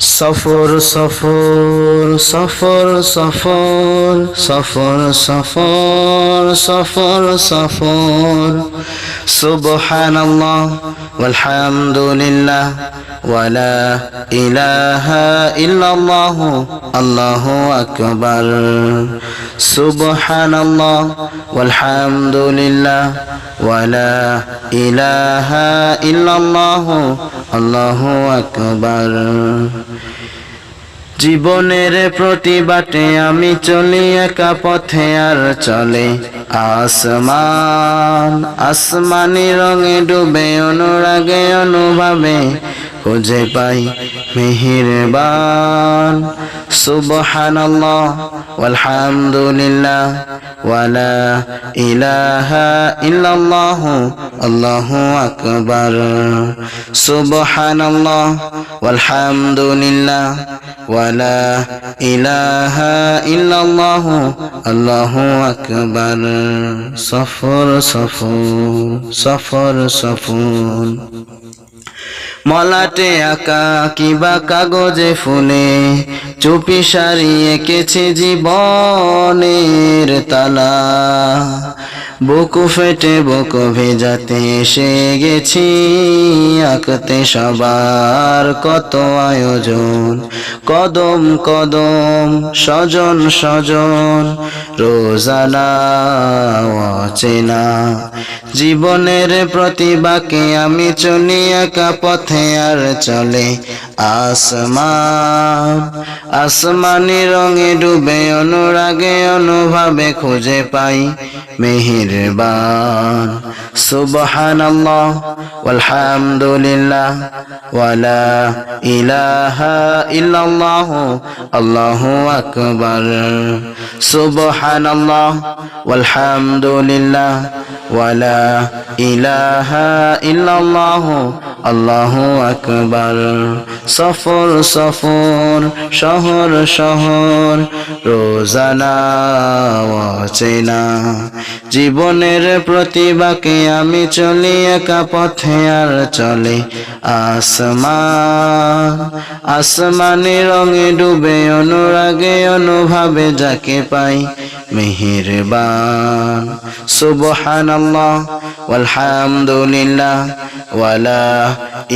সফর সফর সফর সফর সফর সফর সফর সফর। সুবহান আল্লাহ আলহামদুলিল্লাহ ওয়ালা ইলাহা ইল্লাল্লাহ, আল্লাহু আকবার। সুবহান আল্লাহ আলহামদুলিল্লাহ ওয়ালা ইলাহা ইল্লাল্লাহ আল্লাহ আকবার। জীবনের প্রতি বাটে আমি চলি একা পথে আর চলে। আসমান, আসমানি রঙে ডুবে, অনুরাগে, অনুভাবে খুঁজে পাই মেহেরবান। সুবহানাল্লাহ walhamdulillah ওয়ালা ইলাহা ইল্লাল্লাহ, আল্লাহু আকবার। সুবহানাল্লাহ walhamdulillah ওয়ালা ইলাহা ইল্লাল্লাহ, আল্লাহু আকবার। সফর সফর সফর সফর। মলাটে আঁকা কিবা কাগজে ফুলে চুপি সারিয়ে এঁকেছে জীবনের তালা। বুকু ফেটে বুকু ভেজাতে এসে গেছি। আঁকতে সবার কত আয়োজন। কদম কদম স্বজন স্বজন রোজানা, অচেনা। জীবনের প্রতিবাকে আমি চলি একা পথে আর চলে। আসমান, আসমানি রঙে ডুবে অনুরাগে অনুভাবে খুঁজে পাই। মেহেরবান সুবহানাল্লাহ walhamdulillah ওয়ালা ইলাহা ইল্লাল্লাহ আল্লাহু আকবার সুবহানাল্লাহ walhamdulillah ওয়ালা ইলাহা ইল্লাল্লাহ আল্লাহু আকবার। সফর সফর, শহর শহর, রোজানা অচেনা জীবনের প্রতিবাকে আমি চলি, একা পথে আর চলে। আসমান, আসমানি রঙে ডুবে অনুরাগে অনুভাবে যাকে পাই মেহেরবান। সুবহানাল্লাহ walhamdulillah ওয়ালা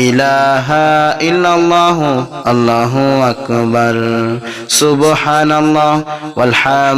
ইলাহা ইল্লাল্লাহ আল্লাহু আকবার সুবহানাল্লাহ ওয়ালহাম